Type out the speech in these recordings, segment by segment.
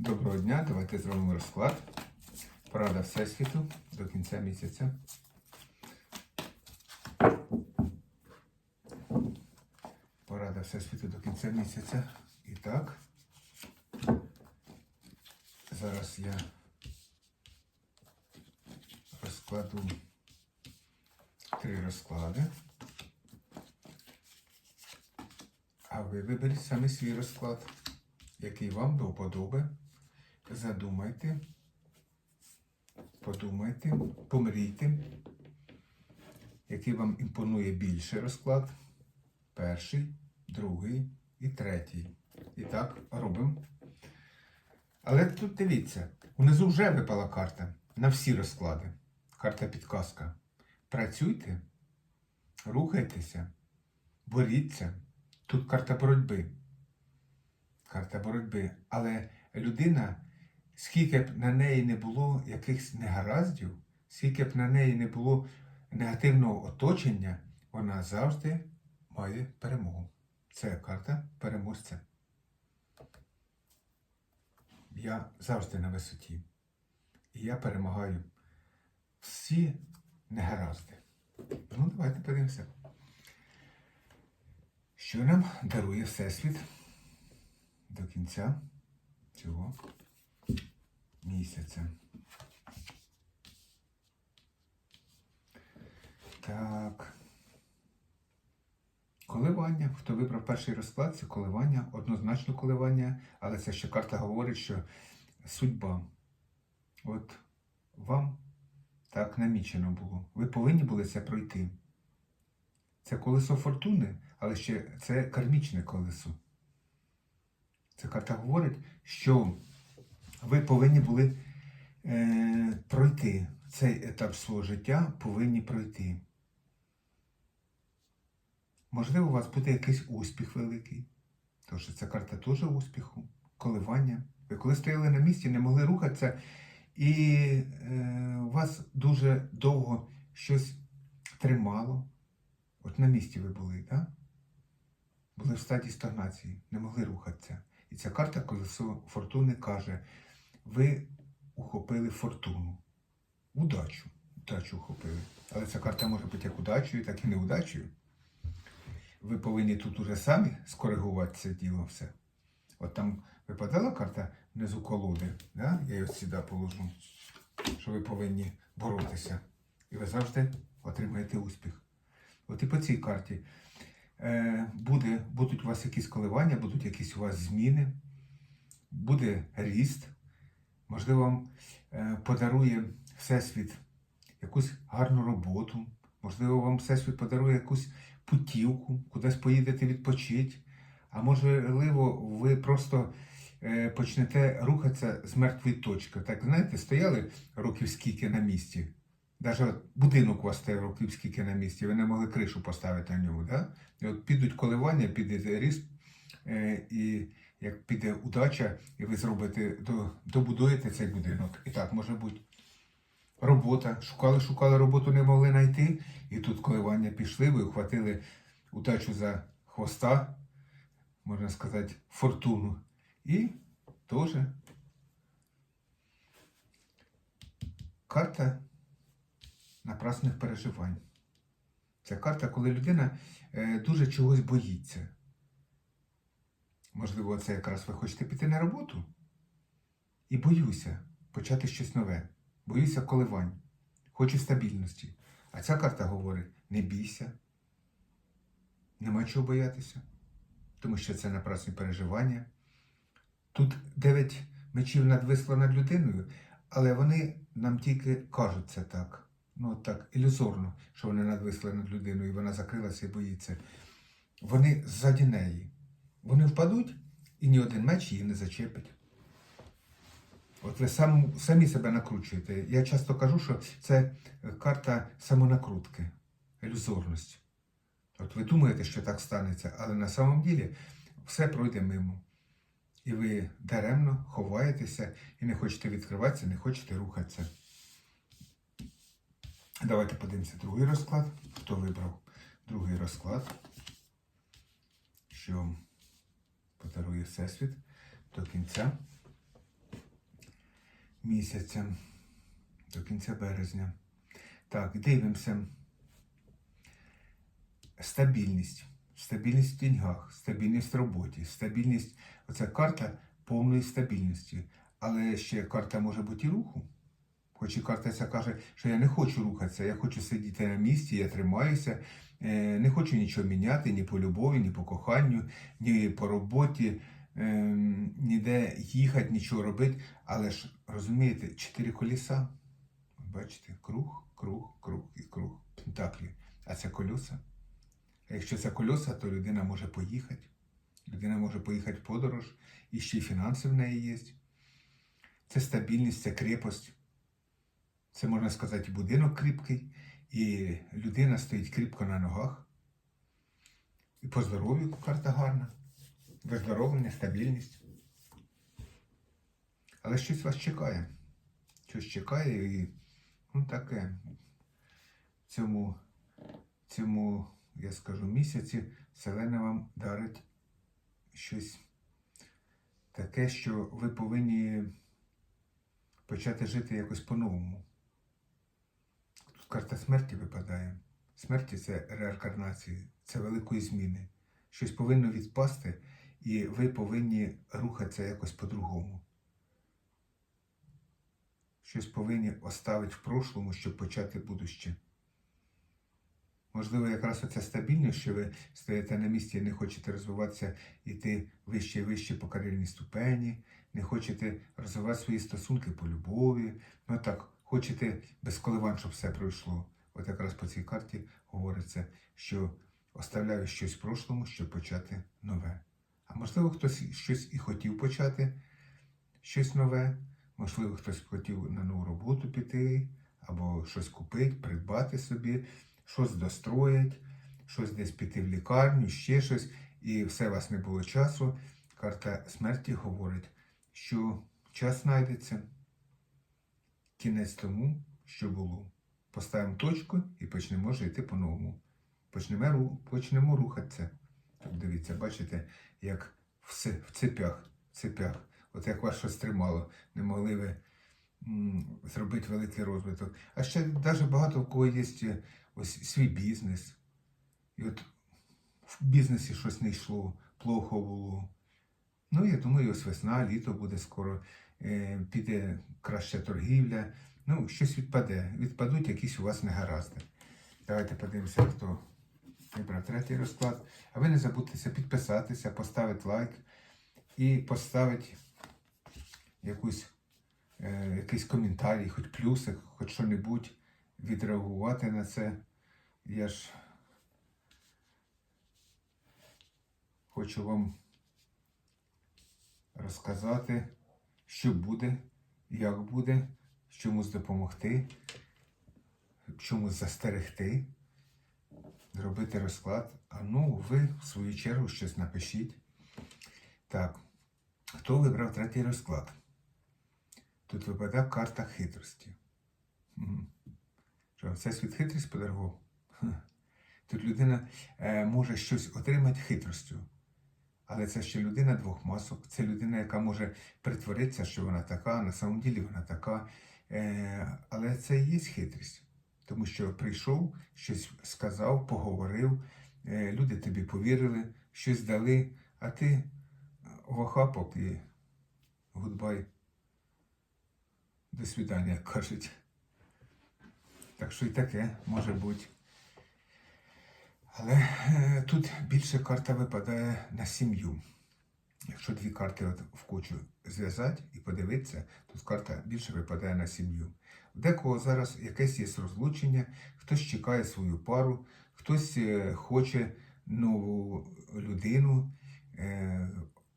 Доброго дня, давайте зробимо розклад. Порада Всесвіту до кінця місяця. Порада Всесвіту до кінця місяця. І так. Зараз я розкладу три розклади. А ви виберіть саме свій розклад, який вам до вподоби. Задумайте, подумайте, помрійте, який вам імпонує більше розклад. Перший, другий і третій. І так, робимо. Але тут дивіться, унизу вже випала карта на всі розклади. Карта підказка. Працюйте, рухайтеся, боріться. Тут карта боротьби. Карта боротьби. Але людина, скільки б на неї не було якихось негараздів, скільки б на неї не було негативного оточення, вона завжди має перемогу. Це карта переможця. Я завжди на висоті. І я перемагаю всі негаразди. Ну, давайте подивимося. Що нам дарує Всесвіт до кінця цього місяця? Так. Коливання. Хто вибрав перший розклад, це коливання, однозначно коливання, але це ще карта говорить, що судьба. От вам так намічено було. Ви повинні були це пройти. Це колесо фортуни, але ще це кармічне колесо. Ця карта говорить, що ви повинні були е, пройти цей етап свого життя, повинні пройти. Можливо, у вас буде якийсь успіх великий. Тому що ця карта теж успіху, коливання. Ви коли стояли на місці, не могли рухатися, і е, вас дуже довго щось тримало. От на місці ви були, так? Були в стадії стагнації, не могли рухатися. І ця карта колесо фортуни каже: ви ухопили фортуну. Удачу. Удачу ухопили. Але ця карта може бути як удачею, так і неудачею. Ви повинні тут уже самі скоригувати це діло все. От там випадала карта внизу колоди, да? я її сюди положу, що ви повинні боротися. І ви завжди отримаєте успіх. От і по цій карті е, буде, будуть у вас якісь коливання, будуть якісь у вас зміни, буде ріст. Можливо, вам е, подарує Всесвіт якусь гарну роботу, можливо, вам Всесвіт подарує якусь путівку, кудись поїдете відпочити. А можливо, ви просто е, почнете рухатися з мертвої точки. Так, знаєте, стояли років скільки на місці. Навіть будинок у вас стояв років скільки на місці, ви не могли кришу поставити на ньому. Да? І от підуть коливання, піде ріст, е, і як піде удача, і ви зробите, добудуєте цей будинок. І так може бути. Робота. Шукали, шукали роботу, не могли знайти. І тут коливання пішли, ви ухватили удачу за хвоста, можна сказати, фортуну. І теж карта напрасних переживань. Це карта, коли людина е, дуже чогось боїться. Можливо, це якраз ви хочете піти на роботу і боюся почати щось нове. Боюся коливань, хочу стабільності. А ця карта говорить: не бійся, нема чого боятися, тому що це напрасні переживання. Тут дев'ять мечів надвисло над людиною, але вони нам тільки кажуть це так. Ну, так, ілюзорно, що вони надвисли над людиною, і вона закрилася і боїться. Вони ззаді неї. Вони впадуть, і ні один меч її не зачепить. От ви сам, самі себе накручуєте. Я часто кажу, що це карта самонакрутки, ілюзорності. От ви думаєте, що так станеться, але на самом ділі все пройде мимо. І ви даремно ховаєтеся і не хочете відкриватися, не хочете рухатися. Давайте подивимося другий розклад. Хто вибрав другий розклад? Що подарує Всесвіт до кінця місяця до кінця березня. Так, дивимося. Стабільність. Стабільність в деньгах, стабільність в роботі, стабільність. Оце карта повної стабільності. Але ще карта може бути і руху. Хоч і картеця каже, що я не хочу рухатися, я хочу сидіти на місці, я тримаюся, е, не хочу нічого міняти, ні по любові, ні по коханню, ні по роботі, е, ніде їхати, нічого робити. Але ж розумієте, чотири коліса. Бачите, круг, круг, круг і круг. Пентаклі. А це колеса. А якщо це колеса, то людина може поїхати. Людина може поїхати в подорож, і ще й фінанси в неї є. Це стабільність, це крепость. Це можна сказати, будинок кріпкий, і людина стоїть кріпко на ногах. І по здоров'ю карта гарна. Виздоровлення, стабільність. Але щось вас чекає. Щось чекає і ну, таке. Цьому, цьому, я скажу, місяці Вселена вам дарить щось таке, що ви повинні почати жити якось по-новому. Карта смерті випадає. Смерті це реінкарнації, це великої зміни. Щось повинно відпасти, і ви повинні рухатися якось по-другому. Щось повинні оставити в прошлому, щоб почати будуще. Можливо, якраз оця стабільність, що ви стоїте на місці і не хочете розвиватися, йти вище і вище по кар'єрній ступені, не хочете розвивати свої стосунки по любові. Ну так, хочете без коливань, щоб все пройшло. От якраз по цій карті говориться, що оставляю щось в прошлому, щоб почати нове. А можливо, хтось щось і хотів почати, щось нове, можливо, хтось хотів на нову роботу піти, або щось купити, придбати собі, щось достроїть, щось десь піти в лікарню, ще щось, і все у вас не було часу. Карта смерті говорить, що час знайдеться, кінець тому, що було. Поставимо точку і почнемо жити по-новому. Почнемо, почнемо рухатися. Тут дивіться, бачите, як в, в цепях, в цепях. От як вас щось тримало, не могли ви зробити великий розвиток. А ще навіть багато в кого є е, ось свій бізнес. І от в бізнесі щось не йшло, плохо було. Ну, я думаю, ось весна, літо буде скоро, піде краща торгівля. Ну, щось відпаде. Відпадуть якісь у вас негаразди. Давайте подивимося, хто вибрав третій розклад. А ви не забудьтеся підписатися, поставити лайк і поставити якусь, е, якийсь коментарій, хоч плюсик, хоч що-небудь, відреагувати на це. Я ж хочу вам розказати, що буде, як буде, чомусь допомогти, чомусь застерегти, зробити розклад. А ну, ви, в свою чергу, щось напишіть. Так, хто вибрав третій розклад? Тут випадає карта хитрості. Що, це світ хитрість подарував? Тут людина е, може щось отримати хитростю. Але це ще людина двох масок. Це людина, яка може притворитися, що вона така, на самом ділі вона така. Е, але це і є хитрість. Тому що прийшов, щось сказав, поговорив, е, люди тобі повірили, щось дали, а ти в охапок і гудбай. До свидання, як кажуть. Так що і таке може бути. Але е, тут більше карта випадає на сім'ю. Якщо дві карти от в кучу зв'язати і подивитися, тут карта більше випадає на сім'ю. Декого зараз якесь є розлучення, хтось чекає свою пару, хтось е, хоче нову людину, е,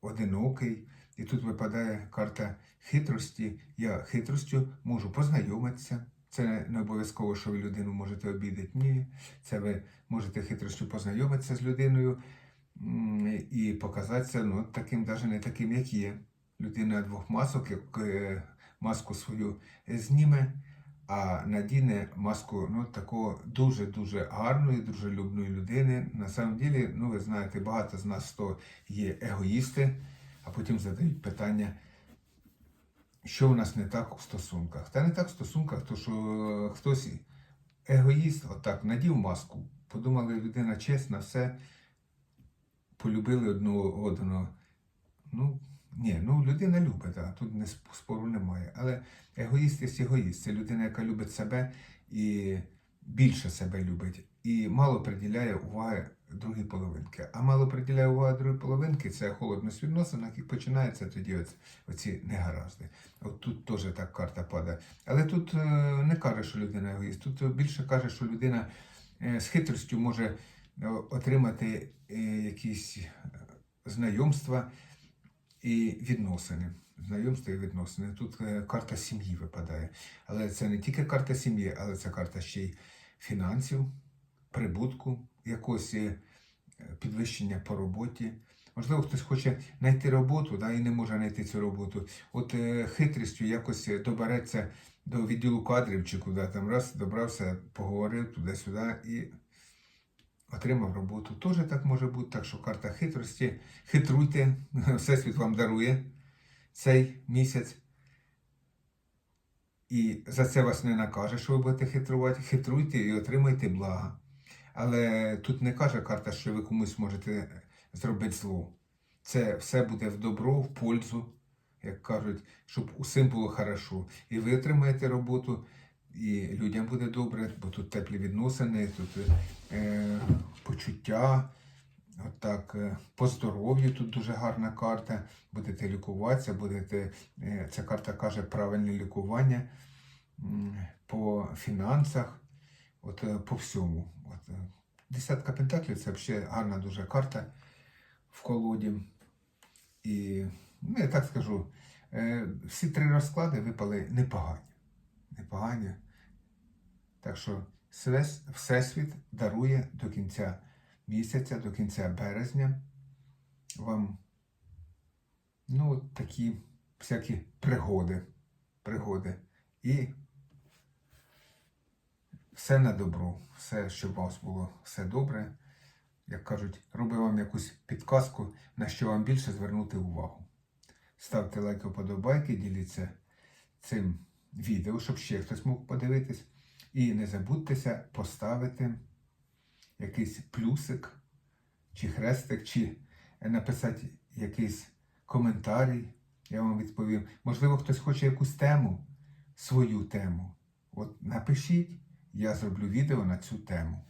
одинокий. І тут випадає карта хитрості. Я хитростю можу познайомитися. Це не обов'язково, що ви людину можете обідати. Ні. Це ви можете хитростю познайомитися з людиною і показатися ну, таким, навіть не таким, як є. Людина двох масок, як е, маску свою зніме, а надіне маску ну, такого дуже-дуже гарної, дружелюбної людини. На самом ділі, ну ви знаєте, багато з нас то є егоїсти, а потім задають питання, що у нас не так у стосунках. Та не так в стосунках, то що е, хтось егоїст, отак, надів маску, подумали, людина чесна, все, полюбили одного одного. Ну, ні, ну людина любить, так, тут не спору немає. Але егоїст є егоїст. Це людина, яка любить себе і більше себе любить. І мало приділяє уваги другій половинки. А мало приділяє уваги другій половинки це холодність в відносинах і починається тоді оць- оці негаразди. От тут теж так карта падає. Але тут е, не каже, що людина егоїст. Тут більше каже, що людина е, з хитростю може е, отримати якісь знайомства і відносини. Знайомства і відносини. Тут карта сім'ї випадає. Але це не тільки карта сім'ї, але це карта ще й фінансів, прибутку, якогось е, підвищення по роботі. Можливо, хтось хоче знайти роботу да, і не може знайти цю роботу. От е, хитрістю якось добереться до відділу кадрів чи куди там раз добрався, поговорив туди-сюди і отримав роботу. Теж так може бути, так що карта хитрості. Хитруйте, Всесвіт вам дарує цей місяць. І за це вас не накаже, що ви будете хитрувати. Хитруйте і отримайте блага. Але тут не каже карта, що ви комусь можете зробити зло. Це все буде в добро, в пользу, як кажуть, щоб усім було хорошо. І ви отримаєте роботу, і людям буде добре, бо тут теплі відносини, тут е, почуття. Отак, е, по здоров'ю тут дуже гарна карта. Будете лікуватися, будете. е, Ця карта каже правильне лікування по фінансах, от е, по всьому. От, Десятка пентаклів це взагалі гарна дуже карта в колоді. І, ну, я так скажу, всі три розклади випали непогані. Непогані. Так що Всесвіт дарує до кінця місяця, до кінця березня вам ну, от такі всякі пригоди. пригоди. І все на добро, все, щоб у вас було все добре. Як кажуть, роблю вам якусь підказку, на що вам більше звернути увагу. Ставте лайки, вподобайки, діліться цим відео, щоб ще хтось мог подивитись. І не забудьтеся поставити якийсь плюсик, чи хрестик, чи написати якийсь коментарій, я вам відповім. Можливо, хтось хоче якусь тему, свою тему. От напишіть, я зроблю відео на цю тему.